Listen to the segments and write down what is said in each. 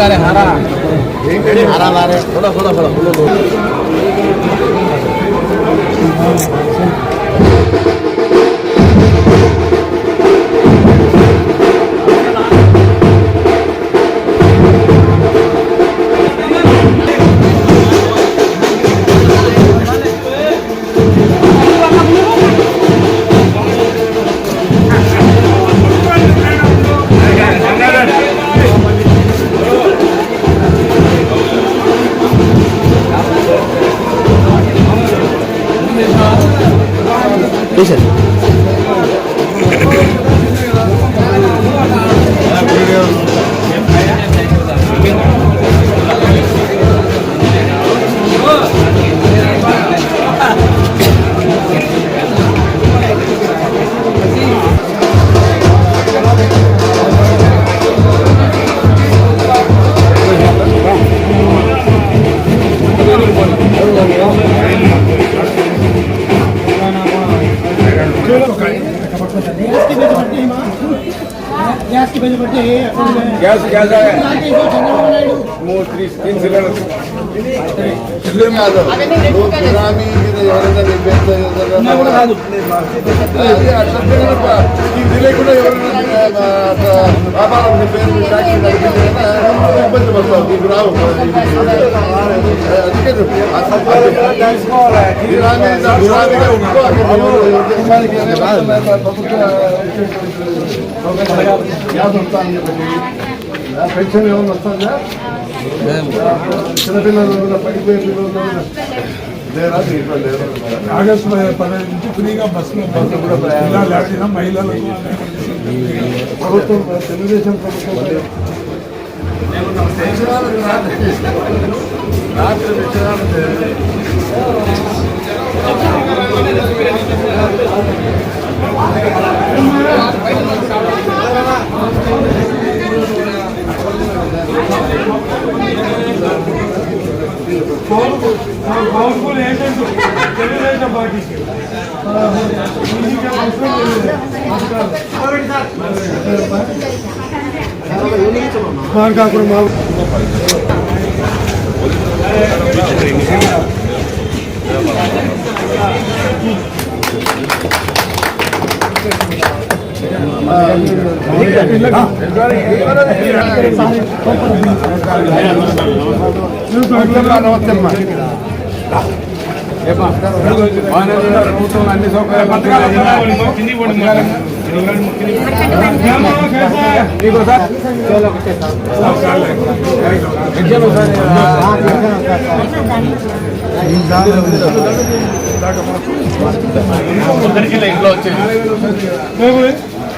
গারে হারা। হারা মারে খোলা খোলা খোলা খোলা Listen. నువ్వు బిరామీ మీద ఎవరైనా నీ పేరు చదివితే కూడా కాదు అది అట్లా నీకు తెలియకుండా ఎవరైనా అట్లా వ్యాపారం నీ పేరు ట్యాక్సీ నడిపితే ఇబ్బంది పడతావు నీకు రావు అందుకే బిరామీ బిరామీగా ఉంటూ అక్కడ ఎవరు ప్రభుత్వ గ్యాస్ వస్తాను చెప్పి పెన్షన్ ఏమైనా వస్తుందా? చిన్నపిల్లలు పడిపోయే పిల్లలు లేరు? ఆగస్టు పదహైదు నుంచి ఫ్రీగా బస్సులో బస్సు కూడా ఆడిన మహిళలకు ప్రభుత్వం తెలుగుదేశం ప్రభుత్వం రాత్రి రాత్రి పవర్ఫుల్ ఏజెంట్ తెలుగుదేశం పార్టీకి కాకుండా మా నమస్తే అమ్మా ప్రభుత్వం అన్ని సౌకర్యాలు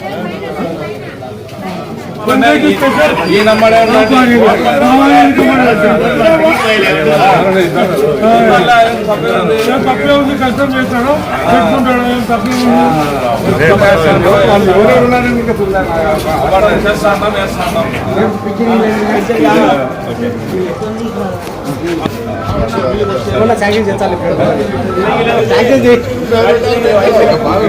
Thank you. తప్పే ఉంది కష్టం చేస్తాడు పెట్టుకుంటాడు ఏం తప్పే ఉంది అలాగే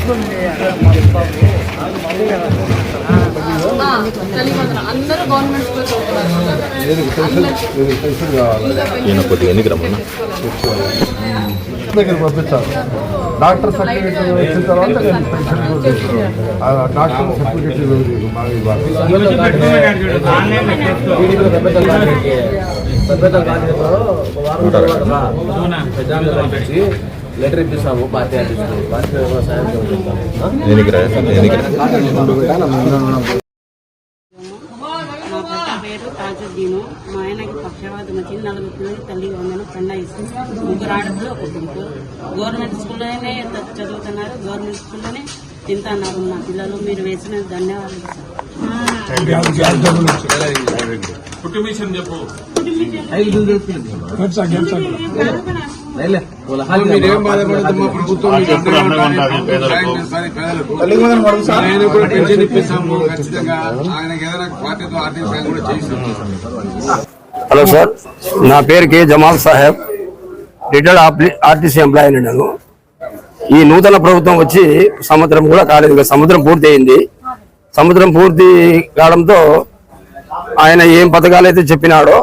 స్కూల్ ఈయన కొద్దిగా ఎన్నికి రమ్మన్నా దగ్గర పంపించాలి. డాక్టర్ సర్టిఫికేట్ వచ్చిన తర్వాత డాక్టర్ సర్టిఫికేట్ మాకు లెటర్ ఇప్పిస్తాము పార్టీ ఆఫీస్కి పార్టీ వ్యవసాయం చేస్తాము పేరు తాజుద్దీను మా ఆయనకి పక్షవాతం వచ్చింది నలుగురు పిల్లలు తల్లి వందలు పెండ ఇస్తుంది ముగ్గురు ఆడపిల్లలు ఒక కొడుకు. గవర్నమెంట్ స్కూల్లోనే చదువుతున్నారు. గవర్నమెంట్ స్కూల్లోనే తింటున్నారు మా పిల్లలు. మీరు వేసిన ధన్యవాదాలు. సార్. గెలిచా మీరేం బాధపడద్దమ్మా ప్రభుత్వం మీకు నేను కూడా పెన్షన్ ఇప్పిస్తాము ఖచ్చితంగా ఆయనకి ఏదైనా పార్టీతో ఆర్థిక సాయం కూడా చేయిస్తాం హలో సార్ నా పేరు K Jamal Saheb. Retired RTC employee నేను. ఈ నూతన ప్రభుత్వం వచ్చి సముద్రం కూడా కాలేదు. సముద్రం పూర్తి అయింది సముద్రం పూర్తి కావడంతో ఆయన ఏం పథకాలు అయితే చెప్పినాడో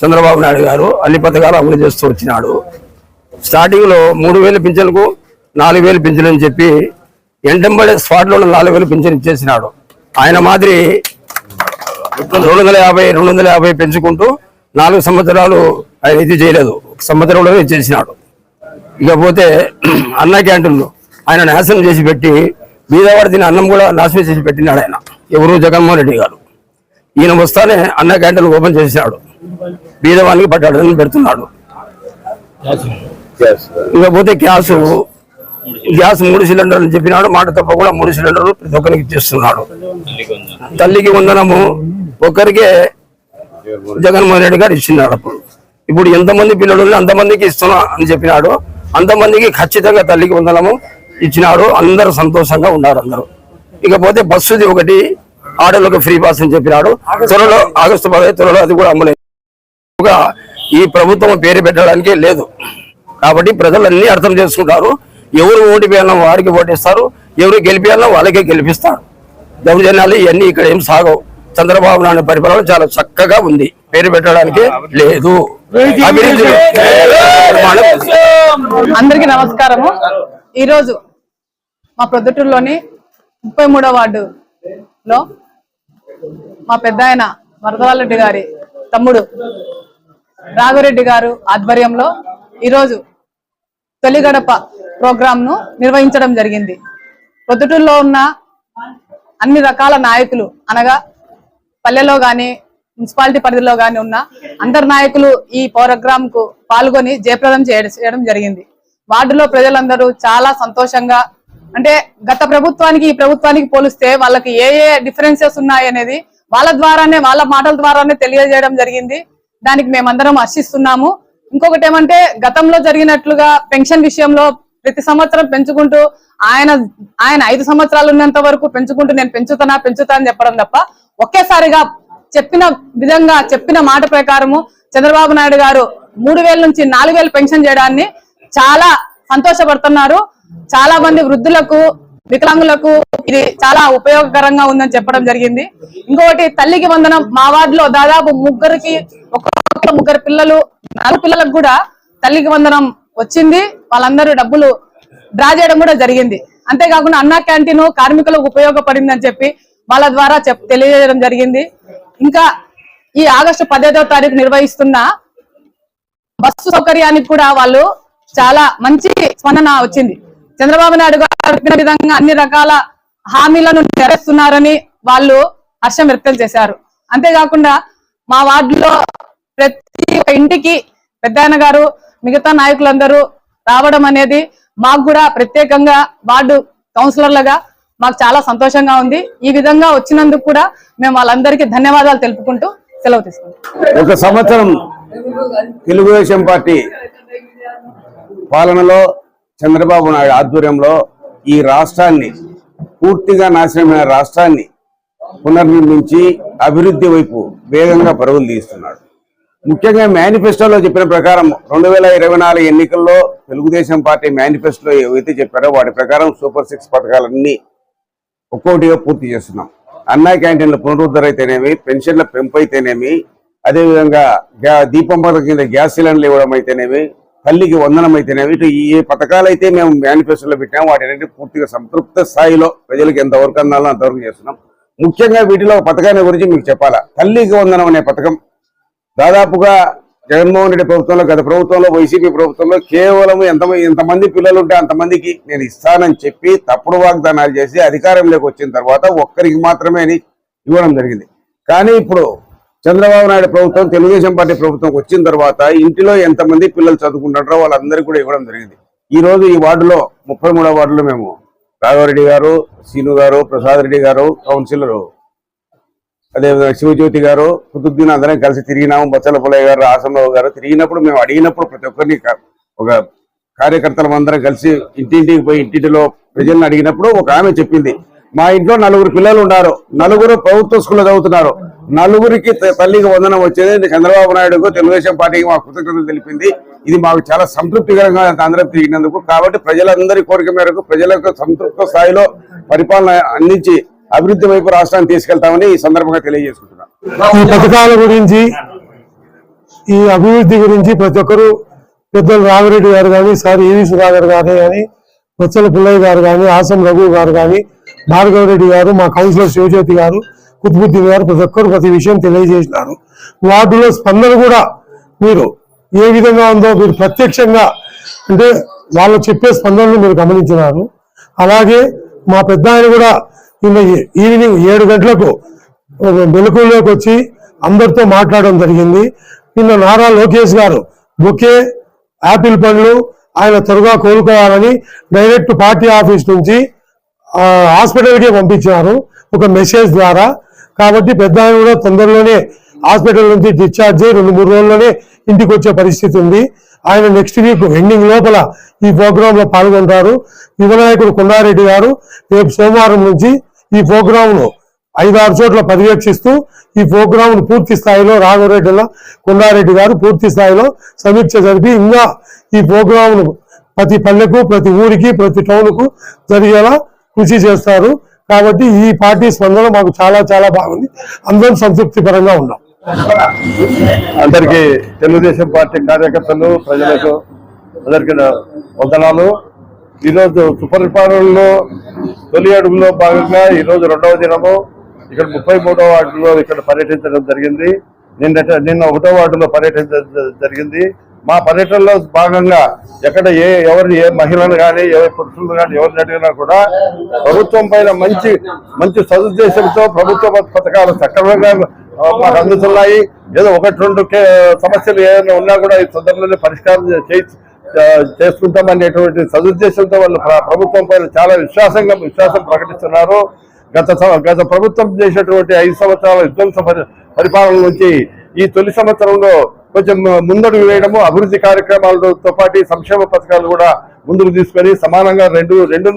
చంద్రబాబు నాయుడు గారు అన్ని పథకాలు అమలు చేస్తూ వచ్చినాడు. స్టార్టింగ్లో మూడు వేలు పింఛన్కు నాలుగు వేలు పింఛన్ అని చెప్పి ఎంటంబడే స్పాట్లో నాలుగు వేలు పింఛన్ ఇచ్చేసినాడు. ఆయన మాదిరి రెండు వందల యాభై రెండు వందల యాభై పెంచుకుంటూ నాలుగు సంవత్సరాలు ఆయన ఇది చేయలేదు. ఒక సంవత్సరంలో ఇచ్చేసినాడు. ఇకపోతే అన్న క్యాంటీన్లు ఆయన నాశనం చేసి పెట్టి బీదవాడి తిని అన్నం కూడా నాశనం చేసి పెట్టినాడు ఆయన. ఎవరు? జగన్మోహన్ రెడ్డి గారు. ఈయన వస్తానే అన్న క్యాంటీన్ ఓపెన్ చేసినాడు బీదవానికి పట్టాడని పెడుతున్నాడు. ఇకపోతే గ్యాస్ గ్యాస్ మూడు సిలిండర్లు చెప్పినాడు. మాట తప్ప కూడా మూడు సిలిండర్లు ప్రతి ఒక్కరికి ఇచ్చేస్తున్నాడు. తల్లికి వందనము. ఒక్కరికే జగన్మోహన్ రెడ్డి గారు ఇచ్చినాడు అప్పుడు. ఇప్పుడు ఎంతమంది పిల్లలు అంతమందికి ఇస్తున్నా అని చెప్పినాడు. అంతమందికి ఖచ్చితంగా తల్లికి వందనము ఇచ్చినాడు. అందరూ సంతోషంగా ఉన్నారు అందరూ. ఇకపోతే బస్సుది ఒకటి ఆడోళ్ళకు ఫ్రీ పాస్ అని చెప్పినాడు. త్వరలో ఆగస్టు పదహైదు త్వరలో అది కూడా అమ్మలేదు ఈ ప్రభుత్వం పేరు పెట్టడానికి లేదు. కాబట్టి ప్రజలు అన్ని అర్థం చేసుకుంటారు. ఎవరు ఓటు వేయాలన్నా వారికి ఓటేస్తారు. ఎవరు గెలిపించాలన్నా వాళ్ళకే గెలిపిస్తారు. దౌర్జన్యాలు ఇవన్నీ ఇక్కడ ఏం సాగవు. చంద్రబాబు నాయుడు పరిపాలన చాలా చక్కగా ఉంది. పేరు పెట్టడానికి లేదు. అందరికి నమస్కారము. ఈరోజు మా ప్రొద్దుటూరులోని ముప్పై మూడో వార్డులో మా పెద్ద ఆయన వరదరారెడ్డి గారి తమ్ముడు రాఘవరెడ్డి గారు ఆధ్వర్యంలో ఈరోజు తొలిగడప ప్రోగ్రాంను ను నిర్వహించడం జరిగింది. ప్రొద్దుటూరులో ఉన్న అన్ని రకాల నాయకులు అనగా పల్లెలో గాని మున్సిపాలిటీ పరిధిలో గాని ఉన్న అందరు నాయకులు ఈ ప్రోగ్రామ్కు పాల్గొని జయప్రదం చేయడం జరిగింది. వార్డులో ప్రజలందరూ చాలా సంతోషంగా అంటే గత ప్రభుత్వానికి ఈ ప్రభుత్వానికి పోలిస్తే వాళ్ళకి ఏ ఏ డిఫరెన్సెస్ ఉన్నాయి అనేది వాళ్ళ ద్వారానే వాళ్ళ మాటల ద్వారానే తెలియజేయడం జరిగింది. దానికి మేమందరం హర్షిస్తున్నాము ఇంకొకటి ఏమంటే గతంలో జరిగినట్లుగా పెన్షన్ విషయంలో ప్రతి సంవత్సరం పెంచుకుంటూ ఆయన ఆయన ఐదు సంవత్సరాలు ఉన్నంత వరకు పెంచుకుంటూ నేను పెంచుతానా పెంచుతా అని చెప్పడం తప్ప ఒకేసారిగా చెప్పిన విధంగా చెప్పిన మాట ప్రకారము చంద్రబాబు నాయుడు గారు మూడు వేల నుంచి నాలుగు వేలు పెన్షన్ చేయడాన్ని చాలా సంతోషపడుతున్నారు. చాలా మంది వృద్ధులకు వికలాంగులకు ఇది చాలా ఉపయోగకరంగా ఉందని చెప్పడం జరిగింది. ఇంకొకటి తల్లికి వందనం. మా వార్డులో దాదాపు ముగ్గురికి ఒక్కొక్క ముగ్గురు పిల్లలు నాలుగు పిల్లలకు కూడా తల్లికి వందనం వచ్చింది. వాళ్ళందరూ డబ్బులు డ్రా చేయడం కూడా జరిగింది. అంతేకాకుండా అన్నా క్యాంటీన్ కార్మికులకు ఉపయోగపడింది అని చెప్పి వాళ్ళ ద్వారా తెలియజేయడం జరిగింది. ఇంకా ఈ ఆగస్టు పదిహేదవ తారీఖు నిర్వహిస్తున్న బస్సు సౌకర్యానికి కూడా వాళ్ళు చాలా మంచి స్పందన వచ్చింది. చంద్రబాబు నాయుడు గారు చెప్పిన విధంగా అన్ని రకాల హామీలను నెరవేరుస్తున్నారని వాళ్ళు హర్షం వ్యక్తం చేశారు. అంతేకాకుండా మా వార్డులో ప్రతి ఒక్క ఇంటికి పెద్దాయన గారు మిగతా నాయకులందరూ రావడం అనేది మాకు కూడా ప్రత్యేకంగా వార్డు కౌన్సిలర్లుగా మాకు చాలా సంతోషంగా ఉంది. ఈ విధంగా వచ్చినందుకు కూడా మేము వాళ్ళందరికీ ధన్యవాదాలు తెలుపుకుంటూ సెలవు తీసుకుంటాం ఒక సంవత్సరం తెలుగుదేశం పార్టీ పాలనలో చంద్రబాబు నాయుడు ఆధ్వర్యంలో ఈ రాష్ట్రాన్ని పూర్తిగా నాశనమైన రాష్ట్రాన్ని పునర్నిర్మించి అభివృద్ధి వైపు వేగంగా పరుగులు తీస్తున్నాడు. ముఖ్యంగా మేనిఫెస్టోలో చెప్పిన ప్రకారం రెండు వేల ఇరవై నాలుగు ఎన్నికల్లో తెలుగుదేశం పార్టీ మేనిఫెస్టోలో ఏవైతే చెప్పారో వాటి ప్రకారం సూపర్ సిక్స్ పథకాలన్నీ ఒక్కొక్కటిగా పూర్తి చేస్తున్నాం. అన్నా క్యాంటీన్ల పునరుద్ధరణ అయితేనేమి పెన్షన్ల పెంపు అయితేనేమి అదేవిధంగా గ్యా దీపం పథకం కింద గ్యాస్ సిలిండర్లు ఇవ్వడం అయితేనేమి తల్లికి వందనం అయితేనేవి ఇటు ఏ పథకాలు అయితే మేము మేనిఫెస్టోలో పెట్టాము వాటిని పూర్తిగా సంతృప్త స్థాయిలో ప్రజలకు ఎంతవరకు అందాలో అంతవరకు చేస్తున్నాం. ముఖ్యంగా వీటిలో పథకాన్ని గురించి మీకు చెప్పాలా? తల్లికి వందనం అనే పథకం దాదాపుగా జగన్మోహన్ రెడ్డి ప్రభుత్వంలో గత ప్రభుత్వంలో వైసీపీ ప్రభుత్వంలో కేవలం ఎంత ఎంతమంది పిల్లలు ఉంటే అంతమందికి నేను ఇస్తానని చెప్పి తప్పుడు వాగ్దానాలు చేసి అధికారంలోకి వచ్చిన తర్వాత ఒక్కరికి మాత్రమే అని ఇవ్వడం జరిగింది. కానీ ఇప్పుడు చంద్రబాబు నాయుడు ప్రభుత్వం తెలుగుదేశం పార్టీ ప్రభుత్వం వచ్చిన తర్వాత ఇంటిలో ఎంతమంది పిల్లలు చదువుకుంటారో వాళ్ళందరికీ కూడా ఇవ్వడం జరిగింది. ఈ రోజు ఈ వార్డులో ముప్పై మూడో వార్డులో మేము రాఘవరెడ్డి గారు సీను గారు ప్రసాద్ రెడ్డి గారు కౌన్సిలరు అదేవిధంగా శివజ్యోతి గారు కుతుద్దీన్ అందరం కలిసి తిరిగినాము బచ్చల పుల్లయ్య గారు ఆసంరావు గారు. తిరిగినప్పుడు మేము అడిగినప్పుడు ప్రతి ఒక్కరిని ఒక కార్యకర్తలం అందరం కలిసి ఇంటింటికి పోయి ఇంటింటిలో ప్రజలను అడిగినప్పుడు ఒక ఆమె చెప్పింది మా ఇంట్లో నలుగురు పిల్లలు ఉన్నారు నలుగురు ప్రభుత్వ స్కూల్లో చదువుతున్నారు నలుగురికి తల్లికి వందనం వచ్చేది. చంద్రబాబు నాయుడుకు తెలుగుదేశం పార్టీకి మా కృతజ్ఞతలు తెలిపింది. ఇది మాకు చాలా సంతృప్తికరంగా ఆంధ్రం తిరిగినందుకు. కాబట్టి ప్రజలందరి కోరిక మేరకు ప్రజలకు సంతృప్త స్థాయిలో పరిపాలన అందించి అభివృద్ధి వైపు రాష్ట్రాన్ని తీసుకెళ్తామని ఈ సందర్భంగా తెలియజేసుకుంటున్నాను ఈ పథకాల గురించి ఈ అభివృద్ధి గురించి ప్రతి ఒక్కరు పెద్దలు రామిరెడ్డి గారు కానీ సార్ ఈవి సుధాకర్ గారు కానీ బొత్సల పిల్లయ్య గారు కానీ ఆసం రఘు గారు కానీ భార్గవ రెడ్డి గారు మా కౌన్సిలర్ శివజ్యోతి గారు కుతుబుద్దీన్ గారు ప్రతి ఒక్కరు ప్రతి విషయం తెలియజేసినారు. వాటిలో స్పందన కూడా మీరు ఏ విధంగా ఉందో మీరు ప్రత్యక్షంగా అంటే వాళ్ళు చెప్పే స్పందనలు మీరు గమనించినారు. అలాగే మా పెద్ద ఆయన కూడా నిన్న ఈవినింగ్ ఏడు గంటలకు వెలుగులోకి వచ్చి అందరితో మాట్లాడడం జరిగింది. నిన్న నారా లోకేష్ గారు బొకే యాపిల్ పండ్లు ఆయన త్వరగా కోలుకోవాలని డైరెక్ట్ పార్టీ ఆఫీస్ నుంచి హాస్పిటల్కే పంపించినారు. ఒక మెసేజ్ ద్వారా కాబట్టి పెద్ద ఆయన కూడా తొందరలోనే హాస్పిటల్ నుంచి డిశ్చార్జ్ అయ్యి రెండు మూడు రోజుల్లోనే ఇంటికి వచ్చే పరిస్థితి ఉంది. ఆయన నెక్స్ట్ వీక్ ఎండింగ్ లోపల ఈ ప్రోగ్రామ్లో పాల్గొంటారు. యువనాయకుడు కొండారెడ్డి గారు రేపు సోమవారం నుంచి ఈ ప్రోగ్రామ్ను ఐదారు చోట్ల పర్యవేక్షిస్తూ ఈ ప్రోగ్రామ్ను పూర్తి స్థాయిలో రాఘవరెడ్డిలో కొండారెడ్డి గారు పూర్తి స్థాయిలో సమీక్ష జరిపి ఇంకా ఈ ప్రోగ్రామ్ను ప్రతి పల్లెకు ప్రతి ఊరికి ప్రతి టౌన్కు జరిగేలా కృషి చేస్తారు. కాబట్టి ఈ పార్టీ స్పందన మాకు చాలా చాలా బాగుంది. అందరం సంతృప్తికరంగా ఉన్నాం. అందరికీ తెలుగుదేశం పార్టీ కార్యకర్తలు ప్రజలకు అందరికీ వందనాలు. ఈరోజు సుపరిపాలనలో తొలి అడుగులో భాగంగా ఈరోజు రెండవ దినము. ఇక్కడ ముప్పై మూడవ వార్డులో ఇక్కడ పర్యటించడం జరిగింది. నిన్న నిన్న ఒకటో వార్డులో పర్యటించడం జరిగింది. మా పర్యటనలో భాగంగా ఎక్కడ ఏ ఎవరిని ఏ మహిళను కానీ ఏ పురుషులను కానీ ఎవరిని అడిగినా కూడా ప్రభుత్వం పైన మంచి మంచి సదుద్దేశంతో ప్రభుత్వ పథకాలు సక్రమంగా మాకు అందుతున్నాయి. ఏదో ఒకటి రెండు కే- సమస్యలు ఏమైనా ఉన్నా కూడా ఈ సందర్భంలోనే పరిష్కారం చేసుకుంటామనేటువంటి చేసుకుంటాం అనేటువంటి సదుద్దేశంతో వాళ్ళు ప్రభుత్వం పైన చాలా విశ్వాసంగా విశ్వాసం ప్రకటిస్తున్నారు. గత గత ప్రభుత్వం చేసినటువంటి ఐదు సంవత్సరాల విధ్వంస పరి- పరిపాలన నుంచి ఈ తొలి సంవత్సరంలో కొంచెం ముందడుగు వేయడము అభివృద్ధి కార్యక్రమాలతో పాటు సంక్షేమ పథకాలు కూడా ముందుకు తీసుకొని సమానంగా రెండు రెండు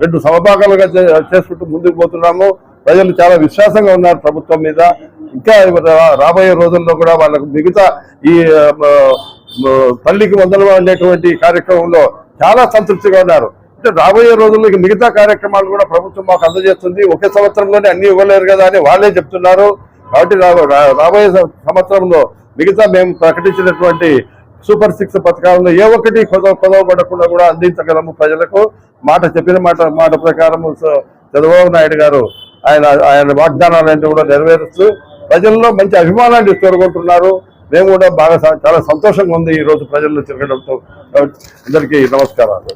రెండు సమభాగాలుగా చే- చేసుకుంటూ ముందుకు పోతున్నాము. ప్రజలు చాలా విశ్వాసంగా ఉన్నారు ప్రభుత్వం మీద. ఇంకా రాబోయే రోజుల్లో కూడా వాళ్ళకు మిగతా ఈ తల్లికి వందలు అనేటువంటి కార్యక్రమంలో చాలా సంతృప్తిగా ఉన్నారు. అంటే రాబోయే రోజుల్లో మిగతా కార్యక్రమాలు కూడా ప్రభుత్వం మాకు అందజేస్తుంది. ఒకే సంవత్సరంలోనే అన్ని ఇవ్వలేరు కదా అని వాళ్ళే చెప్తున్నారు. కాబట్టి రా- రాబోయే సంవత్సరంలో మిగతా మేము ప్రకటించినటువంటి సూపర్ సిక్స్ పథకాలను ఏ ఒక్కటి కొదవ కొదవబడకుండా కూడా అందించగలము ప్రజలకు. మాట చెప్పిన మాట మాట ప్రకారం చంద్రబాబు నాయుడు గారు ఆయన ఆయన వాగ్దానాలన్నీ కూడా నెరవేరుస్తూ ప్రజల్లో మంచి అభిమానాన్ని కోరుకుంటున్నారు మేము కూడా బాగా చాలా సంతోషంగా ఉంది ఈరోజు ప్రజల్లో తిరగడంతో. అందరికీ నమస్కారాలు.